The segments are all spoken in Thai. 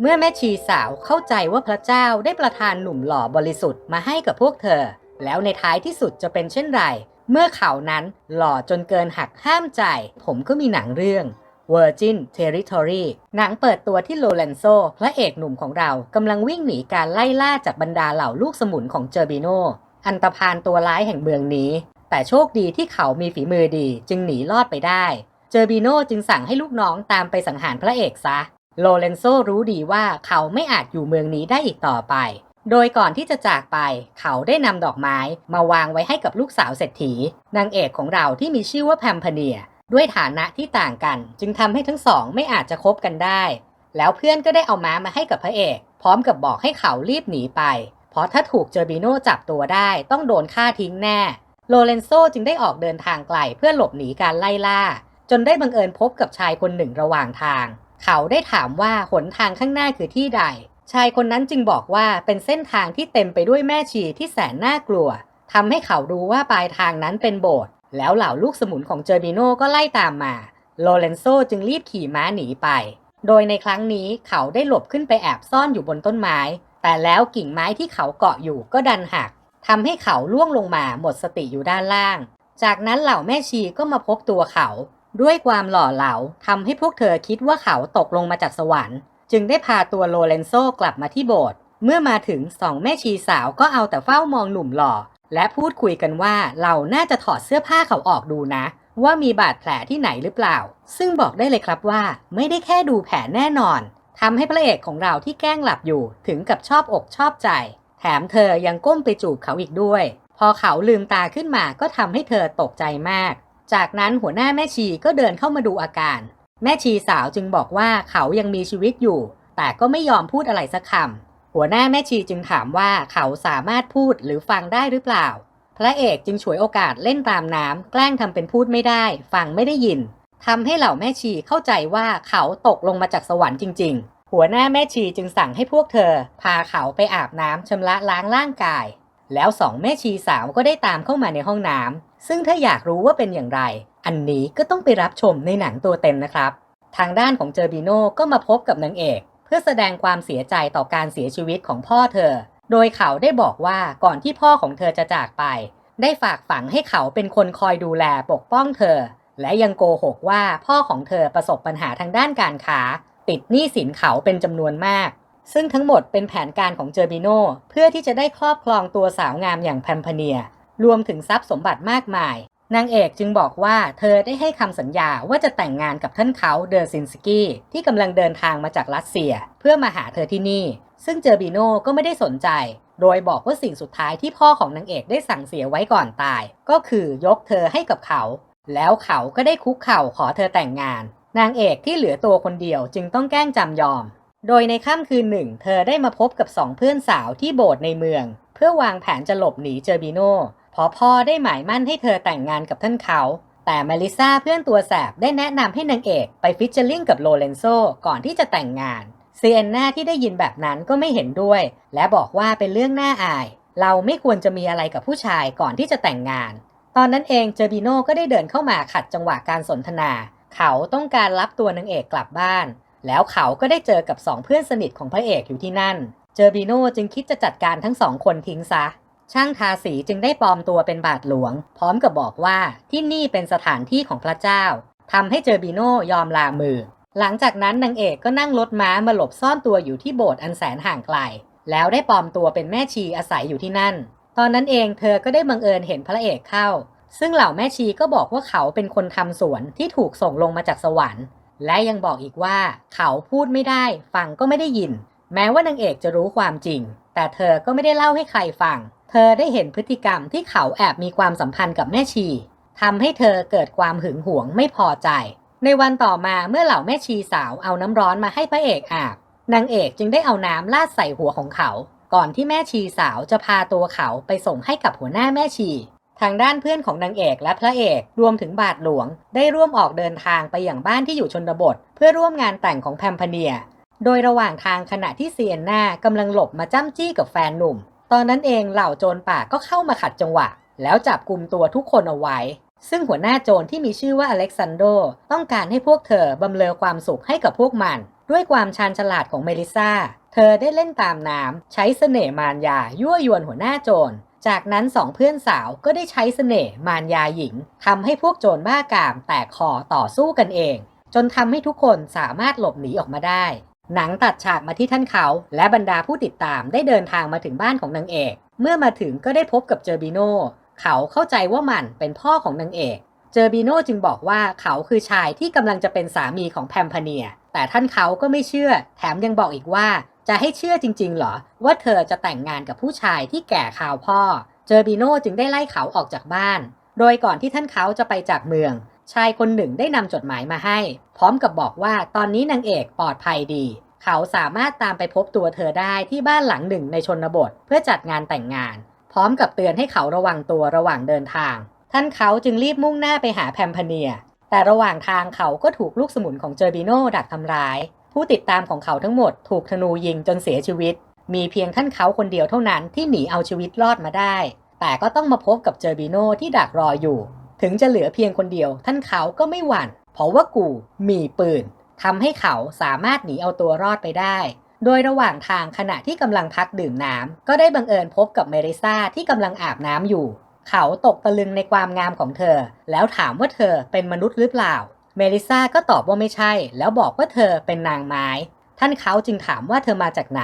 เมื่อแม่ชีสาวเข้าใจว่าพระเจ้าได้ประทานหนุ่มหล่อบริสุทธิ์มาให้กับพวกเธอ แล้วในท้ายที่สุดจะเป็นเช่นไร เมื่อเขานั้นหล่อจนเกินหักห้ามใจ ผมก็มีหนังเรื่อง Virgin Territory หนังเปิดตัวที่โลเรนโซ พระเอกหนุ่มของเรากำลังวิ่งหนีการไล่ล่าจากบรรดาเหล่าลูกสมุนของเจอร์บิโน อันตพานตัวร้ายแห่งเมืองนี้ แต่โชคดีที่เขามีฝีมือดีจึงหนีรอดไปได้ เจอร์บิโนจึงสั่งให้ลูกน้องตามไปสังหารพระเอกซะ โลเรนโซรู้ดีว่าเขาไม่อาจอยู่เมืองนี้ได้อีกต่อไป โดยก่อนที่จะจากไป เขาได้นำดอกไม้มาวางไว้ให้กับลูกสาวเศรษฐี นางเอกของเราที่มีชื่อว่าแพมพเนีย ด้วยฐานะที่ต่างกัน จึงทำให้ทั้งสองไม่อาจจะคบกันได้ แล้วเพื่อนก็ได้เอาม้ามาให้กับพระเอก พร้อมกับบอกให้เขารีบหนีไป เพราะถ้าถูกเจอร์บิโนจับตัวได้ต้องโดนฆ่าทิ้งแน่ โลเรนโซจึงได้ออกเดินทางไกลเพื่อหลบหนีการไล่ล่า จนได้บังเอิญพบกับชายคนหนึ่งระหว่างทาง เขาได้ถามว่าหนทางข้างหน้าคือที่ใด ชายคนนั้นจึงบอกว่าเป็นเส้นทางที่เต็มไปด้วยแม่ชีที่แสนน่ากลัวทำให้เขารู้ว่าปลายทางนั้นเป็นโบสถ์แล้วเหล่าลูกสมุนของเจอร์บิโนก็ไล่ตามมา โลเรนโซจึงรีบขี่ม้าหนีไป โดยในครั้งนี้เขาได้หลบขึ้นไปแอบซ่อนอยู่บนต้นไม้ แต่แล้วกิ่งไม้ที่เขาเกาะอยู่ก็ดันหักทำให้เขาล่วงลงมาหมดสติอยู่ด้านล่าง จากนั้นเหล่าแม่ชีก็มาพบตัวเขา ด้วยความหล่อเหลาทำให้พวกเธอคิดว่าเขาตกลงมาจากสวรรค์ จึงได้พาตัวโลเรนโซกลับมาที่โบสถ์เมื่อมาถึงสองแม่ชีสาวก็เอาแต่เฝ้ามองหนุ่มหล่อ และพูดคุยกันว่าเราน่าจะถอดเสื้อผ้าเขาออกดูนะ ว่ามีบาดแผลที่ไหนหรือเปล่า ซึ่งบอกได้เลยครับว่า ไม่ได้แค่ดูแผลแน่นอนทำให้พระเอกของเราที่แกล้งหลับอยู่ถึงกับชอบอกชอบใจ แถมเธอยังก้มไปจูบเขาอีกด้วย พอเขาลืมตาขึ้นมาก็ทำให้เธอตกใจมาก จากนั้นหัวหน้าแม่ชีก็เดินเข้ามาดูอาการ แม่ชีสาวจึงบอกว่าเขายังมีชีวิตอยู่ แต่ก็ไม่ยอมพูดอะไรสักคำหัวหน้าแม่ชีจึงถามว่าเขาสามารถพูดหรือฟังได้หรือเปล่า พระเอกจึงฉวยโอกาสเล่นตามน้ำแกล้งทำเป็นพูดไม่ได้ ฟังไม่ได้ยินทำให้เหล่าแม่ชีเข้าใจว่าเขาตกลงมาจากสวรรค์จริง ๆ หัวหน้าแม่ชีจึงสั่งให้พวกเธอ พาเขาไปอาบน้ำชำระล้างร่างกาย แล้วสองแม่ชีสาวก็ได้ตามเข้ามาในห้องน้ำซึ่งถ้าอยากรู้ว่าเป็นอย่างไร อันนี้ก็ต้องไปรับชมในหนังตัวเต็มนะครับ ทางด้านของเจอร์บิโนก็มาพบกับนางเอก เพื่อแสดงความเสียใจต่อการเสียชีวิตของพ่อเธอ โดยเขาได้บอกว่าก่อนที่พ่อของเธอจะจากไป ได้ฝากฝังให้เขาเป็นคนคอยดูแลปกป้องเธอ และยังโกหกว่าพ่อของเธอประสบปัญหาทางด้านการค้า ติดหนี้สินเขาเป็นจำนวนมาก ซึ่งทั้งหมดเป็นแผนการของเจอร์บิโนเพื่อที่จะได้ครอบครองตัวสาวงามอย่างแพมพเนีย รวมถึงทรัพย์สมบัติมากมาย นางเอกจึงบอกว่าเธอได้ให้คำสัญญาว่าจะแต่งงานกับท่านเขาเดอร์ซินสกี้ที่กำลังเดินทางมาจากรัสเซีย เพื่อมาหาเธอที่นี่ ซึ่งเจอร์บิโนก็ไม่ได้สนใจ โดยบอกว่าสิ่งสุดท้ายที่พ่อของนางเอกได้สั่งเสียไว้ก่อนตาย ก็คือยกเธอให้กับเขา แล้วเขาก็ได้คุกเข่าขอเธอแต่งงาน นางเอกที่เหลือตัวคนเดียวจึงต้องแกล้งจำยอม โดยในค่ำคืนหนึ่ง เธอได้มาพบกับสองเพื่อนสาวที่โบสถ์ในเมือง เพื่อวางแผนจะหลบหนีเจอร์บิโนพราะพ่อได้หมายมั่นให้เธอแต่งงานกับท่านเขา แต่มาริซาเพื่อนตัวแสบได้แนะนำให้นางเอกไปฟิชเชอร์ลิงกับโลเรนโซก่อนที่จะแต่งงานเซียนนาที่ได้ยินแบบนั้นก็ไม่เห็นด้วย และบอกว่าเป็นเรื่องน่าอาย เราไม่ควรจะมีอะไรกับผู้ชายก่อนที่จะแต่งงาน ตอนนั้นเองเจอร์บิโนก็ได้เดินเข้ามาขัดจังหวะการสนทนา เขาต้องการรับตัวนางเอกกลับบ้าน แล้วเขาก็ได้เจอกับสองเพื่อนสนิทของพระเอกอยู่ที่นั่น เจอร์บิโนจึงคิดจะจัดการทั้งสองคนทิ้งซะ ช่างทาสีจึงได้ปลอมตัวเป็นบาทหลวง พร้อมกับบอกว่าที่นี่เป็นสถานที่ของพระเจ้าทำให้เจอร์บิโนยอมลามือ หลังจากนั้นนางเอกก็นั่งรถม้ามาหลบซ่อนตัวอยู่ที่โบสถ์อันแสนห่างไกล แล้วได้ปลอมตัวเป็นแม่ชีอาศัยอยู่ที่นั่น ตอนนั้นเองเธอก็ได้บังเอิญเห็นพระเอกเข้าซึ่งเหล่าแม่ชีก็บอกว่าเขาเป็นคนทำสวนที่ถูกส่งลงมาจากสวรรค์ และยังบอกอีกว่าเขาพูดไม่ได้ฟังก็ไม่ได้ยิน แม้ว่านางเอกจะรู้ความจริง แต่เธอก็ไม่ได้เล่าให้ใครฟัง เธอได้เห็นพฤติกรรมที่เขาแอบมีความสัมพันธ์กับแม่ชีทำให้เธอเกิดความหึงหวงไม่พอใจ ในวันต่อมาเมื่อเหล่าแม่ชีสาวเอาน้ำร้อนมาให้พระเอกอาบนางเอกจึงได้เอาน้ำลาดใส่หัวของเขา ก่อนที่แม่ชีสาวจะพาตัวเขาไปส่งให้กับหัวหน้าแม่ชี ทางด้านเพื่อนของนางเอกและพระเอกรวมถึงบาทหลวง ได้ร่วมออกเดินทางไปอย่างบ้านที่อยู่ชนบท เพื่อร่วมงานแต่งของแพมพเนีย โดยระหว่างทางขณะที่เซียนนากำลังหลบมาจ้ำจี้กับแฟนหนุ่ม ตอนนั้นเองเหล่าโจรป่าก็เข้ามาขัดจังหวะ แล้วจับกลุ่มตัวทุกคนเอาไว้ ซึ่งหัวหน้าโจรที่มีชื่อว่าอเล็กซานโดต้องการให้พวกเธอบำเรอความสุขให้กับพวกมัน ด้วยความชาญฉลาดของเมลิซาเธอได้เล่นตามน้ำใช้เสน่ห์มารยายั่วยวนหัวหน้าโจร จากนั้นสองเพื่อนสาวก็ได้ใช้เสน่ห์มารยาหญิงทำให้พวกโจรบ้ากามแตกคอต่อสู้กันเอง จนทำให้ทุกคนสามารถหลบหนีออกมาได้ หนังตัดฉากมาที่ท่านเขา และบรรดาผู้ติดตามได้เดินทางมาถึงบ้านของนางเอก เมื่อมาถึงก็ได้พบกับเจอร์บิโนเขาเข้าใจว่ามันเป็นพ่อของนางเอก เจอร์บิโนจึงบอกว่าเขาคือชายที่กำลังจะเป็นสามีของแพมพเนีย แต่ท่านเขาก็ไม่เชื่อ แถมยังบอกอีกว่า จะให้เชื่อจริงๆ เหรอ ว่าเธอจะแต่งงานกับผู้ชายที่แก่ข่าวพ่อ เจอร์บิโนจึงได้ไล่เขาออกจากบ้าน โดยก่อนที่ท่านเขาจะไปจากเมือง ชายคนหนึ่งได้นำจดหมายมาให้ พร้อมกับบอกว่าตอนนี้นางเอกปลอดภัยดี เขาสามารถตามไปพบตัวเธอได้ที่บ้านหลังหนึ่งในชนบท เพื่อจัดงานแต่งงาน พร้อมกับเตือนให้เขาระวังตัวระหว่างเดินทาง ท่านเขาจึงรีบมุ่งหน้าไปหาแพมพาเนีย แต่ระหว่างทางเขาก็ถูกลูกสมุนของเจอร์บิโนดักทำร้าย ผู้ติดตามของเขาทั้งหมดถูกธนูยิงจนเสียชีวิต มีเพียงท่านเขาคนเดียวเท่านั้นที่หนีเอาชีวิตรอดมาได้ แต่ก็ต้องมาพบกับเจอร์บิโนที่ดักรออยู่ ถึงจะเหลือเพียงคนเดียว ท่านเขาก็ไม่หวั่น เพราะว่ากูมีปืนทำให้เขาสามารถหนีเอาตัวรอดไปได้ โดยระหว่างทางขณะที่กำลังพักดื่มน้ำก็ได้บังเอิญพบกับเมริซาที่กำลังอาบน้ำอยู่ เขาตกตะลึงในความงามของเธอ แล้วถามว่าเธอเป็นมนุษย์หรือเปล่า เมลิซาก็ตอบว่าไม่ใช่ แล้วบอกว่าเธอเป็นนางไม้ ท่านเขาจึงถามว่าเธอมาจากไหน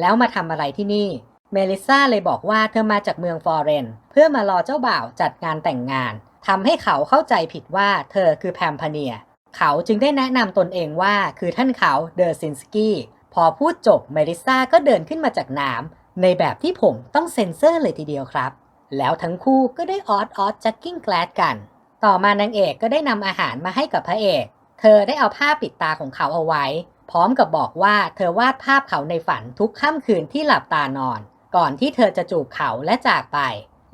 แล้วมาทำอะไรที่นี่ เมลิซาเลยบอกว่าเธอมาจากเมืองฟลอเรน เพื่อมารอเจ้าบ่าวจัดงานแต่งงานทำให้เขาเข้าใจผิดว่าเธอคือแพมพาเนีย เขาจึงได้แนะนำตนเองว่าคือท่านเขาเดอร์ซินสกี้ พอพูดจบเมลิซาก็เดินขึ้นมาจากน้ำในแบบที่ผมต้องเซ็นเซอร์เลยทีเดียวครับ แล้วทั้งคู่ก็ได้ออดออดจักกิ้งแกลดกัน ต่อมานางเอกก็ได้นำอาหารมาให้กับพระเอก เธอได้เอาผ้าปิดตาของเขาเอาไว้ พร้อมกับบอกว่าเธอวาดภาพเขาในฝันทุกค่ำคืนที่หลับตานอน ก่อนที่เธอจะจูบเขาและจากไป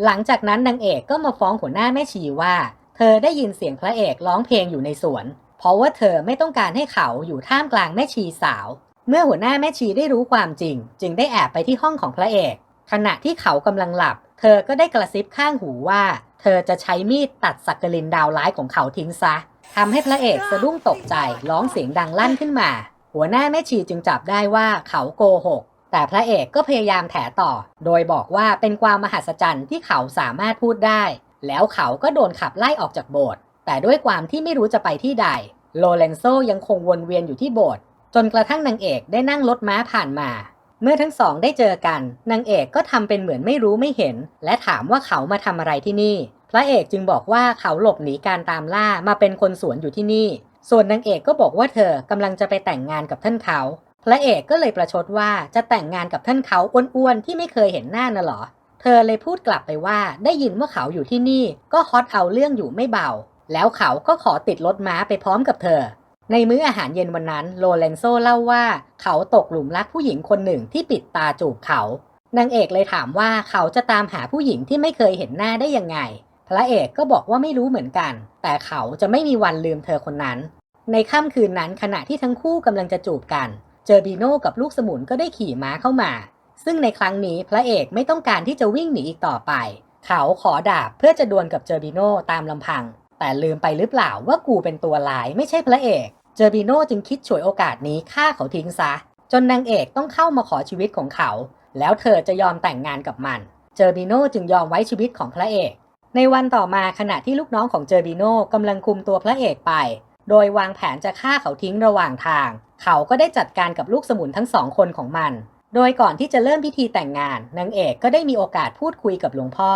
หลังจากนั้นนางเอกก็มาฟ้องหัวหน้าแม่ชีว่า เธอได้ยินเสียงพระเอกร้องเพลงอยู่ในสวน เพราะว่าเธอไม่ต้องการให้เขาอยู่ท่ามกลางแม่ชีสาว เมื่อหัวหน้าแม่ชีได้รู้ความจริง จึงได้แอบไปที่ห้องของพระเอก ขณะที่เขากำลังหลับ เธอก็ได้กระซิบข้างหูว่า เธอจะใช้มีดตัดสักกลินดาวร้ายของเขาทิ้งซะทำให้พระเอกสะดุ้งตกใจร้องเสียงดังลั่นขึ้นมา หัวหน้าแม่ชีจึงจับได้ว่าเขาโกหก แต่พระเอกก็พยายามแถต่อ โดยบอกว่าเป็นความมหัศจรรย์ที่เขาสามารถพูดได้ แล้วเขาก็โดนขับไล่ออกจากโบสถ์แต่ด้วยความที่ไม่รู้จะไปที่ใด โลเรนโซยังคงวนเวียนอยู่ที่โบสถ์จนกระทั่งนางเอกได้นั่งรถม้าผ่านมา เมื่อทั้งสองได้เจอกันนางเอกก็ทำเป็นเหมือนไม่รู้ไม่เห็น และถามว่าเขามาทำอะไรที่นี่ พระเอกจึงบอกว่าเขาหลบหนีการตามล่ามาเป็นคนสวนอยู่ที่นี่ ส่วนนางเอกก็บอกว่าเธอกำลังจะไปแต่งงานกับท่านเขา พระเอกก็เลยประชดว่าจะแต่งงานกับท่านเขาอ้วนๆที่ไม่เคยเห็นหน้าน่ะหรอ เธอเลยพูดกลับไปว่าได้ยินว่าเขาอยู่ที่นี่ ก็ฮอตเอาเรื่องอยู่ไม่เบา แล้วเขาก็ขอติดรถม้าไปพร้อมกับเธอ ในมื้ออาหารเย็นวันนั้นโลเรนโซเล่าว่าเขาตกหลุมรักผู้หญิงคนหนึ่งที่ปิดตาจูบเขานางเอกเลยถามว่าเขาจะตามหาผู้หญิงที่ไม่เคยเห็นหน้าได้ยังไง พระเอกก็บอกว่าไม่รู้เหมือนกัน แต่เขาจะไม่มีวันลืมเธอคนนั้น ในค่ำคืนนั้นขณะที่ทั้งคู่กำลังจะจูบกัน เจอบีโน่กับลูกสมุนก็ได้ขี่ม้าเข้ามา ซึ่งในครั้งนี้พระเอกไม่ต้องการที่จะวิ่งหนีอีกต่อไป เขาขอดาบเพื่อจะดวลกับเจอบีโน่ตามลำพัง แต่ลืมไปหรือเปล่าว่ากูเป็นตัวลายไม่ใช่พระเอก เจอบีโนจึงคิดฉวยโอกาสนี้ฆ่าเขาทิ้งซะ จนนางเอกต้องเข้ามาขอชีวิตของเขา แล้วเธอจะยอมแต่งงานกับมัน เจอบีโนจึงยอมไว้ชีวิตของพระเอก ในวันต่อมาขณะที่ลูกน้องของเจอบีโนกำลังคุมตัวพระเอกไป โดยวางแผนจะฆ่าเขาทิ้งระหว่างทาง เขาก็ได้จัดการกับลูกสมุนทั้งสองคนของมัน โดยก่อนที่จะเริ่มพิธีแต่งงานนางเอกก็ได้มีโอกาสพูดคุยกับหลวงพ่อ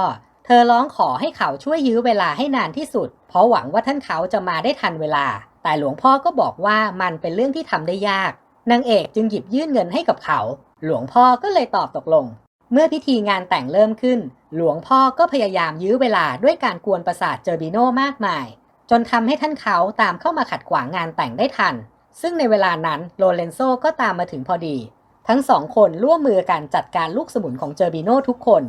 เธอร้องขอให้เขาช่วยยื้อเวลาให้นานที่สุด เพราะหวังว่าท่านเขาจะมาได้ทันเวลา แต่หลวงพ่อก็บอกว่ามันเป็นเรื่องที่ทำได้ยาก นางเอกจึงหยิบยื่นเงินให้กับเขา หลวงพ่อก็เลยตอบตกลง เมื่อพิธีงานแต่งเริ่มขึ้น หลวงพ่อก็พยายามยื้อเวลาด้วยการกวนประสาทเจอร์บิโนมากมาย จนทำให้ท่านเขาตามเข้ามาขัดขวางงานแต่งได้ทัน ซึ่งในเวลานั้นโลเรนโซก็ตามมาถึงพอดี ทั้งสองคนร่วมมือกันจัดการลูกสมุนของเจอร์บิโนทุกคน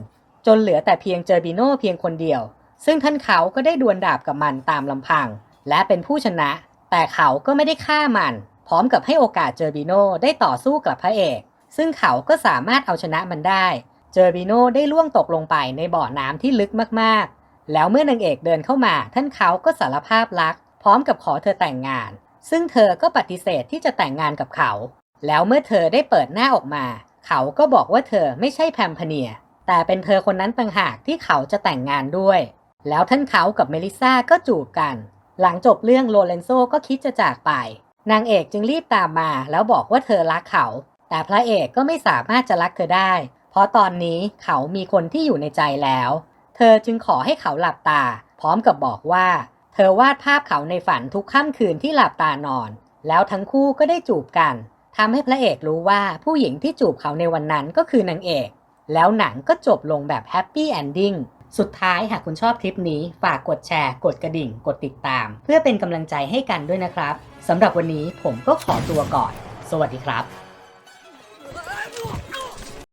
จนเหลือแต่เพียงเจอร์บิโนเพียงคนเดียว ซึ่งท่านเขาก็ได้ดวลดาบกับมันตามลำพัง และเป็นผู้ชนะ แต่เขาก็ไม่ได้ฆ่ามัน พร้อมกับให้โอกาสเจอร์บิโนได้ต่อสู้กับพระเอก ซึ่งเขาก็สามารถเอาชนะมันได้ เจอร์บิโนได้ล่วงตกลงไปในบ่อน้ำที่ลึกมากๆ แล้วเมื่อนางเอกเดินเข้ามา ท่านเขาก็สารภาพรัก พร้อมกับขอเธอแต่งงาน ซึ่งเธอก็ปฏิเสธที่จะแต่งงานกับเขา แล้วเมื่อเธอได้เปิดหน้าออกมา เขาก็บอกว่าเธอไม่ใช่แพมพเนีย แต่เป็นเธอคนนั้นต่างหากที่เขาจะแต่งงานด้วย แล้วท่านเขากับเมลิซาก็จูบกัน หลังจบเรื่องโลเรนโซก็คิดจะจากไป นางเอกจึงรีบตามมาแล้วบอกว่าเธอรักเขา แต่พระเอกก็ไม่สามารถจะรักเธอได้ เพราะตอนนี้เขามีคนที่อยู่ในใจแล้ว เธอจึงขอให้เขาหลับตา พร้อมกับบอกว่า เธอวาดภาพเขาในฝันทุกค่ำคืนที่หลับตานอน แล้วทั้งคู่ก็ได้จูบกันทำให้พระเอกรู้ว่าผู้หญิงที่จูบเขาในวันนั้นก็คือนางเอก แล้วหนังก็จบลงแบบแฮปปี้แอนดิ้ง สุดท้ายหากคุณชอบคลิปนี้ฝากกดแชร์ กดกระดิ่ง กดติดตาม เพื่อเป็นกำลังใจให้กันด้วยนะครับสำหรับวันนี้ผมก็ขอตัวก่อน สวัสดีครับ